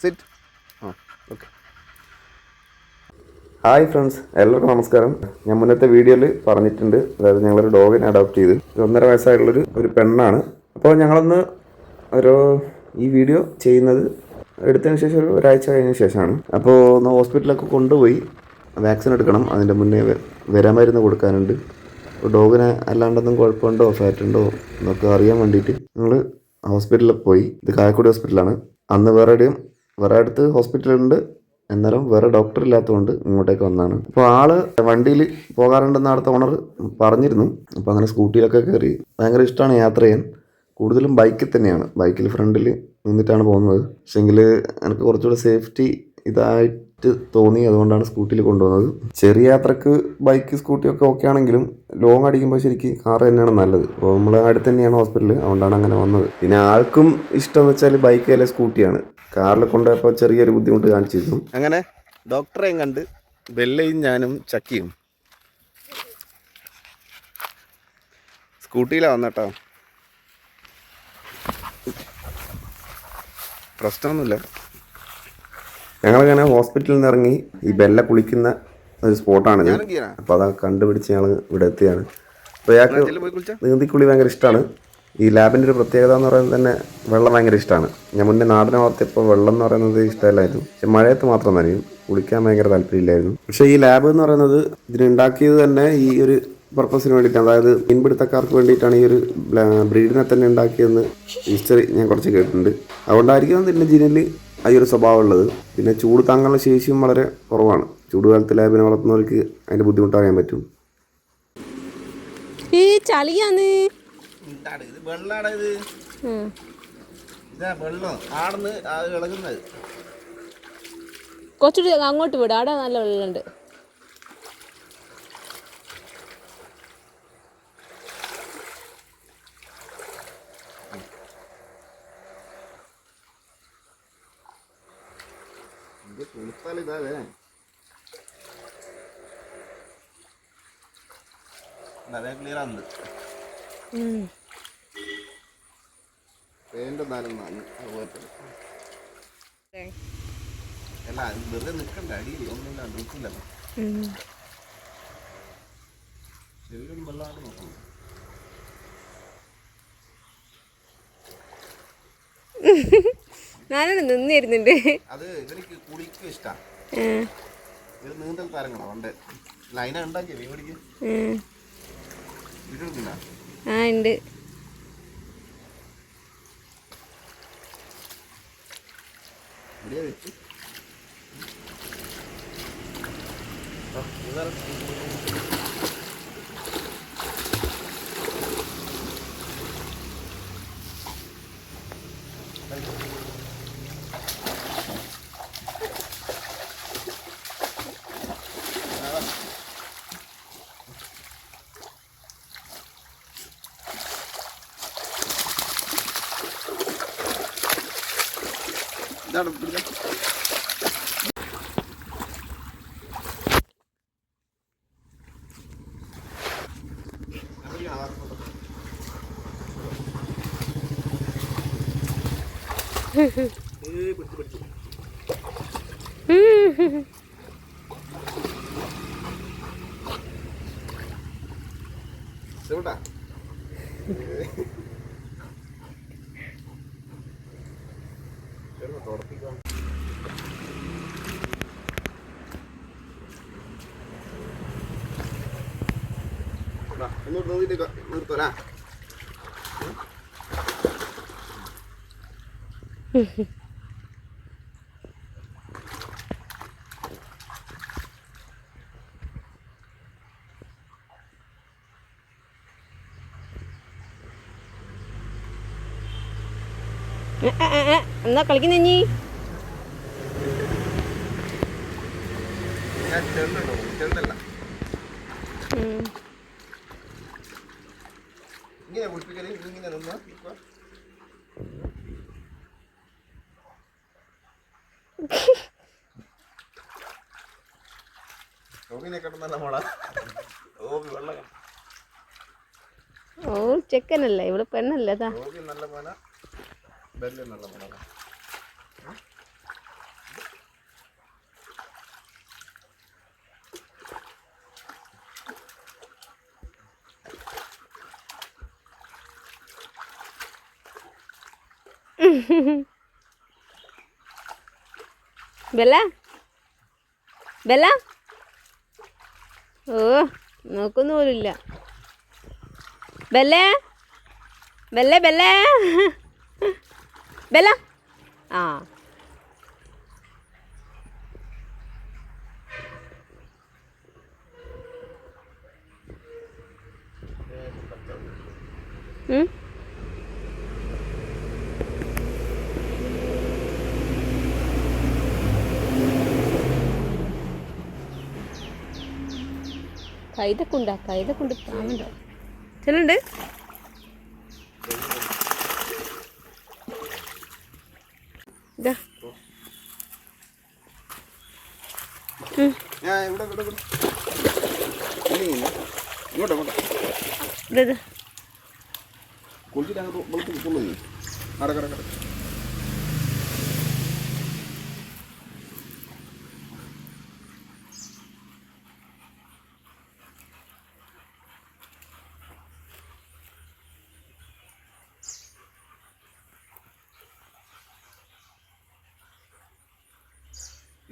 Sit ആ okay hi friends എല്ലാവർക്കും നമസ്കാരം. ഞാൻ മുന്നത്തെ വീഡിയോയിൽ പറഞ്ഞിട്ടുണ്ട്. അതായത് ഞങ്ങളൊരു ഡോഗിനെ അഡോപ്റ്റ് ചെയ്ത്. ഒന്നര വയസ്സായിട്ടുള്ളൊരു ഒരു പെണ്ണാണ്. അപ്പോൾ ഞങ്ങളൊന്ന് ഒരു ഈ വീഡിയോ ചെയ്യുന്നത് എടുത്തതിന് ശേഷം ഒരു ഒരാഴ്ച കഴിഞ്ഞ ശേഷമാണ്. അപ്പോൾ ഒന്ന് ഹോസ്പിറ്റലൊക്കെ കൊണ്ടുപോയി വാക്സിൻ എടുക്കണം. അതിന്റെ മുന്നേ വരാൻ മരുന്ന് കൊടുക്കാനുണ്ട്. ഡോഗിനെ അല്ലാണ്ടൊന്നും കുഴപ്പമുണ്ടോ ഫാറ്റ് ഉണ്ടോ എന്നൊക്കെ അറിയാൻ വേണ്ടിയിട്ട് ഞങ്ങൾ ഹോസ്പിറ്റലിൽ പോയി. ഇത് കായക്കുടി ഹോസ്പിറ്റലാണ്. അന്ന് വേറെ എവിടെയും വേറെ അടുത്ത് ഹോസ്പിറ്റലുണ്ട് എന്നാലും വേറെ ഡോക്ടർ ഇല്ലാത്തതുകൊണ്ട് ഇങ്ങോട്ടേക്ക് വന്നാണ്. അപ്പോൾ ആൾ വണ്ടിയിൽ പോകാറുണ്ടെന്ന് അടുത്ത ഓണർ പറഞ്ഞിരുന്നു. അപ്പോൾ അങ്ങനെ സ്കൂട്ടിയിലൊക്കെ കയറി. ഭയങ്കര ഇഷ്ടമാണ് യാത്ര ചെയ്യാൻ. കൂടുതലും ബൈക്കിൽ തന്നെയാണ്. ബൈക്കിൽ ഫ്രണ്ടിൽ നിന്നിട്ടാണ് പോകുന്നത്. പക്ഷേങ്കിൽ എനിക്ക് കുറച്ചുകൂടെ സേഫ്റ്റി ഇതായിട്ട് തോന്നി. അതുകൊണ്ടാണ് സ്കൂട്ടിയിൽ കൊണ്ടുപോകുന്നത് ചെറിയ യാത്രയ്ക്ക് ബൈക്ക് സ്കൂട്ടിയൊക്കെ ഓക്കെ ആണെങ്കിലും ലോങ് അടിക്കുമ്പോൾ ശരിക്കും കാർ തന്നെയാണ് നല്ലത്. അപ്പോൾ നമ്മൾ അടുത്ത് തന്നെയാണ് ഹോസ്പിറ്റൽ അതുകൊണ്ടാണ് അങ്ങനെ വന്നത്. പിന്നെ ആൾക്കും ഇഷ്ടം എന്ന് വെച്ചാൽ ബൈക്ക് അല്ലെ സ്കൂട്ടിയാണ് കാറിൽ കൊണ്ടുപോയപ്പോൾ ചെറിയൊരു ബുദ്ധിമുട്ട് കാണിച്ചിരുന്നു. അങ്ങനെ ഡോക്ടറെയും കണ്ട് ബെല്ലയും ഞാനും ചക്കിയും. സ്കൂട്ടിയിലാണ് വന്നട്ടോ. പ്രശ്നമൊന്നുമില്ല. ഞങ്ങളിങ്ങനെ ഹോസ്പിറ്റലിൽ നിന്ന് ഇറങ്ങി ഈ ബെല്ല കുളിക്കുന്ന ഒരു സ്പോട്ടാണ് അപ്പോൾ അത് കണ്ടുപിടിച്ച് ഞങ്ങൾ ഇവിടെ എത്തിയാണ്. അപ്പോൾ ഇയാൾക്ക് നീന്തിക്കുളി ഭയങ്കര ഇഷ്ടമാണ് ഈ ലാബിന്റെ ഒരു പ്രത്യേകത എന്ന് പറയുന്നത് തന്നെ വെള്ളം ഭയങ്കര ഇഷ്ടമാണ്. ഞാൻ മുന്നേ നാടിനെ വളർത്തിയപ്പോൾ വെള്ളം എന്ന് പറയുന്നത് ഇഷ്ടമല്ലായിരുന്നു. പക്ഷെ മഴയത്ത് മാത്രം നനയും കുളിക്കാൻ ഭയങ്കര താല്പര്യമില്ലായിരുന്നു. പക്ഷേ ഈ ലാബ് എന്ന് പറയുന്നത് ഇതിനുണ്ടാക്കിയത് തന്നെ ഈ ഒരു പർപ്പസിന് വേണ്ടിയിട്ടാണ്. അതായത് മീൻപിടുത്തക്കാർക്ക് വേണ്ടിയിട്ടാണ് ഈ ഒരു ബ്രീഡിനെ തന്നെ ഉണ്ടാക്കിയതെന്ന് ഹിസ്റ്ററി ഞാൻ കുറച്ച് കേട്ടിട്ടുണ്ട്. അതുകൊണ്ടായിരിക്കും ഇതിന്റെ ജീനിൽ ആ ഒരു സ്വഭാവം ഉള്ളത്. പിന്നെ ചൂട് താങ്ങാനുള്ള ശേഷിയും വളരെ കുറവാണ്. ചൂടുകാലത്ത് ലാബിനെ വളർത്തുന്നവർക്ക് അതിന്റെ ബുദ്ധിമുട്ട് അറിയാൻ പറ്റും. ഈ ചളിയാന്ന് എന്താണ് ഇത് വെള്ളാണ് ഇത്. ഇതാ വെള്ളം. ആടുന്ന് അത് ഇളകുന്നത്. കുറച്ചുകൂടി അങ്ങോട്ട് വിടും. അവിടെ നല്ല വെള്ളമുണ്ട്. ഇത് കുളിത്താൽ ഇതാവേ അതേ ക്ലിയർ ആണ് അല്ല വെറുതെ നിൽക്കണ്ട. അടിയിൽ ഒന്നുമില്ല. ചെവിയിലും നോക്കണം. നിന്നിരുന്നുണ്ട്. അത് ഇവർക്ക് കുളിക്കും ഇഷ്ടമാണ് നീന്തൽ താരങ്ങളോ. ഉണ്ട് ലൈന ഉണ്ടാക്കിയ വീടിക്ക് ഉം. ആ ഉണ്ട്. ഇവിടെ വെച്ച്. ആ, ഇതാണ് ഒന്നുകൂടെ നോക്കിയിട്ട് നിർത്തോലാ. എന്നാ കളിക്കുന്ന ചെറുതല്ല ഉം. ഇങ്ങനെ കുളിപ്പിക്കൽ ഇങ്ങനെ നിന്നാ ഇപ്പൊ ഓബിനെക്കാട്ടും നല്ല മോളാ. ഓബി വെള്ളം ഓ ചെക്കനല്ലേ? ഇവിടെ പെണ്ണല്ലേ ഓബി നല്ല മോന. ബെല്ല് നല്ല മോനാ. ബെല്ല? ബെല്ല? ഓ നോക്കുന്നൂലില്ല ബെല്ല? ബെല്ല ബെല്ലേ? ബെല്ലേ? ആ. ഉം? കൈതക്കുണ്ടാ കൈതക്കുണ്ട് പാവുണ്ടോ? ചെല്ലുണ്ട്. ഇതാ ഉം, ഞാൻ ഇവിടെ ഇവിടെ ഇവിടെ. ഇനി ഇങ്ങ്. ഇങ്ങോട്ടോ ഇങ്ങോട്ടോ ഇതാ, ഇതാ. കുളിച്ചിട്ട് അങ്ങോട്ട് വെളുത്ത് കൊള്ളു നീ അട കട കട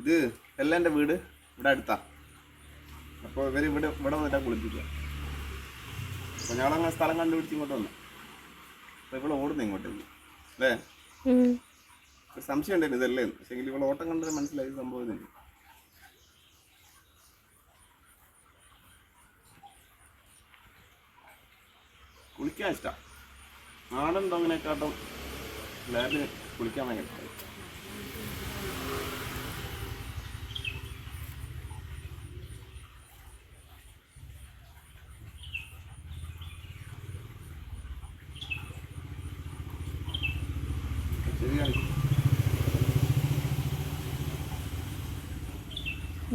ഇത് എല്ലാം എന്റെ വീട് ഇവിടെ അടുത്താ. അപ്പോൾ ഇവർ ഇവിടെ ഇവിടെ വന്നിട്ടാ കുളിപ്പിക്കുക. അപ്പോൾ ഞങ്ങളങ്ങനെ സ്ഥലം കണ്ടുപിടിച്ച് ഇങ്ങോട്ട് വന്നു. അപ്പോൾ ഇവിടെ ഓടുന്നു ഇങ്ങോട്ടേക്ക് അല്ലേ. ഒരു സംശയം ഉണ്ടായിരുന്നു ഇതല്ലേ പക്ഷേ ഇവിടെ ഓട്ടം കണ്ടത് മനസ്സിലായി സംഭവം ഇതന്നെ. കുളിക്കാൻ ഇഷ്ടം. നാടൻ ഡോങ്ങിനെക്കാട്ടും ലാബിന് കുളിക്കാൻ ഭയങ്കര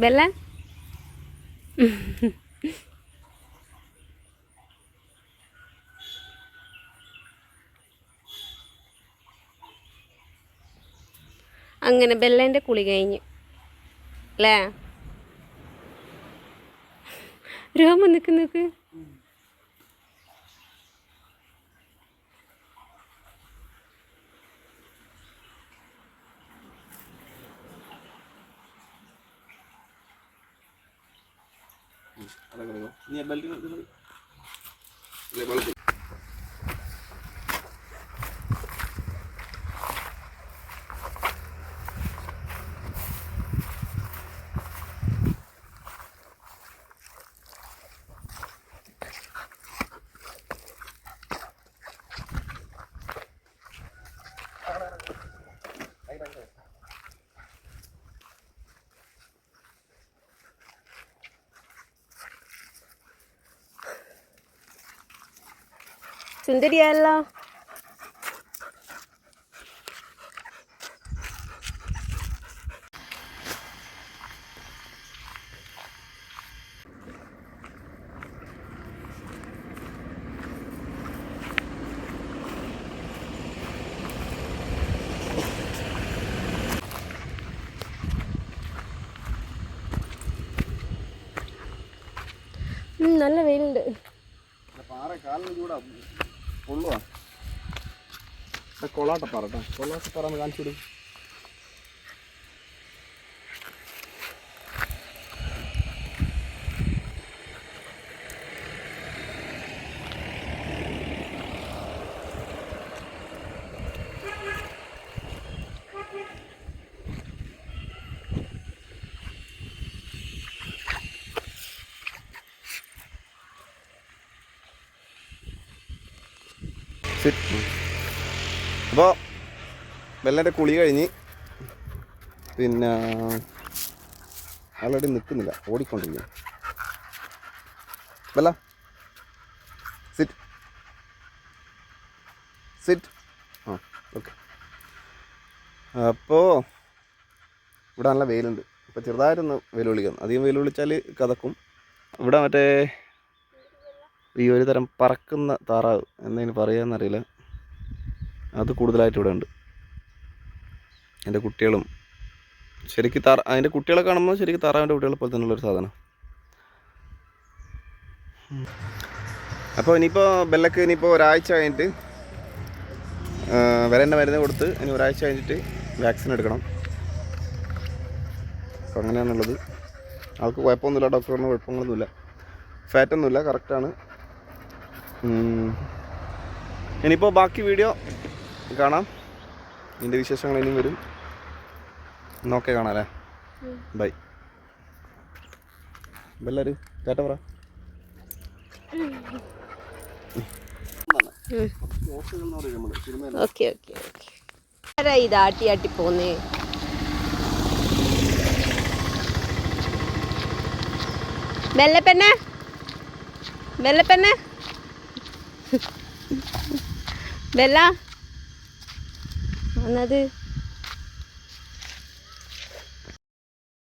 ബെല്ല അങ്ങനെ ബെല്ലേന്റെ കുളി കഴിഞ്ഞു. അല്ലേ? രോമ നിക്ക്. സുന്ദരിയല്ലോ നല്ല വെയിലുണ്ട്. പാറ കാലിന് ചൂടാ. പൊള്ളുവാ കൊളാട്ട പാറ കേട്ടോ. കൊള്ളാട്ട കാണിച്ചു ഒന്ന് അപ്പോൾ വെള്ളന്റെ കുളി കഴിഞ്ഞ് പിന്നെ ആൾറെഡി നിൽക്കുന്നില്ല ഓടിക്കൊണ്ടിരിക്കുന്നു. വെല്ല സിറ്റ് സിറ്റ് ആ ഓക്കെ അപ്പോൾ ഇവിടെ നല്ല വെയിലുണ്ട്. ഇപ്പോൾ ചെറുതായിട്ടൊന്ന് വെയിൽ വിളിക്കുന്നു അധികം വെയിൽ വിളിച്ചാൽ കഥക്കും ഇവിടെ മറ്റേ ഈ ഒരു തരം പറക്കുന്ന താറാവ് എന്നതിന് പറയാമെന്നറിയില്ല. അത് കൂടുതലായിട്ട് ഇവിടെ ഉണ്ട്. എന്റെ കുട്ടികളും ശരിക്ക് താറ അതിന്റെ കുട്ടികളെ കാണുമ്പോൾ ശരിക്ക് താറാവിന്റെ കുട്ടികളെ പോലെ തന്നെയുള്ളൊരു സാധനം. അപ്പോൾ ഇനിയിപ്പോൾ ബെല്ലക്ക് ഇനിയിപ്പോൾ ഒരാഴ്ച കഴിഞ്ഞിട്ട് വിരന്റെ മരുന്ന് കൊടുത്ത് ഇനി ഒരാഴ്ച കഴിഞ്ഞിട്ട് വാക്സിൻ എടുക്കണം. അപ്പോൾ അങ്ങനെയാണുള്ളത്. ആൾക്ക് കുഴപ്പമൊന്നുമില്ല ഡോക്ടറിന് കുഴപ്പങ്ങളൊന്നുമില്ല. ഫാറ്റൊന്നുമില്ല കറക്റ്റാണ്. ഇനിയിപ്പോൾ ബാക്കി വീഡിയോ കാണാം. ഇതിന്റെ വിശേഷങ്ങൾ ഇനിയും വരും. നോക്കെ കാണാം അല്ലേ ബൈ എല്ലാവരും ചേട്ട പറ. ഓക്കെ ഓക്കെ ആട്ടി പോന്നേ? ബെല്ലപ്പെണ്ണ ബെല്ലപ്പെണ്ണ ബെല്ല. എന്നത്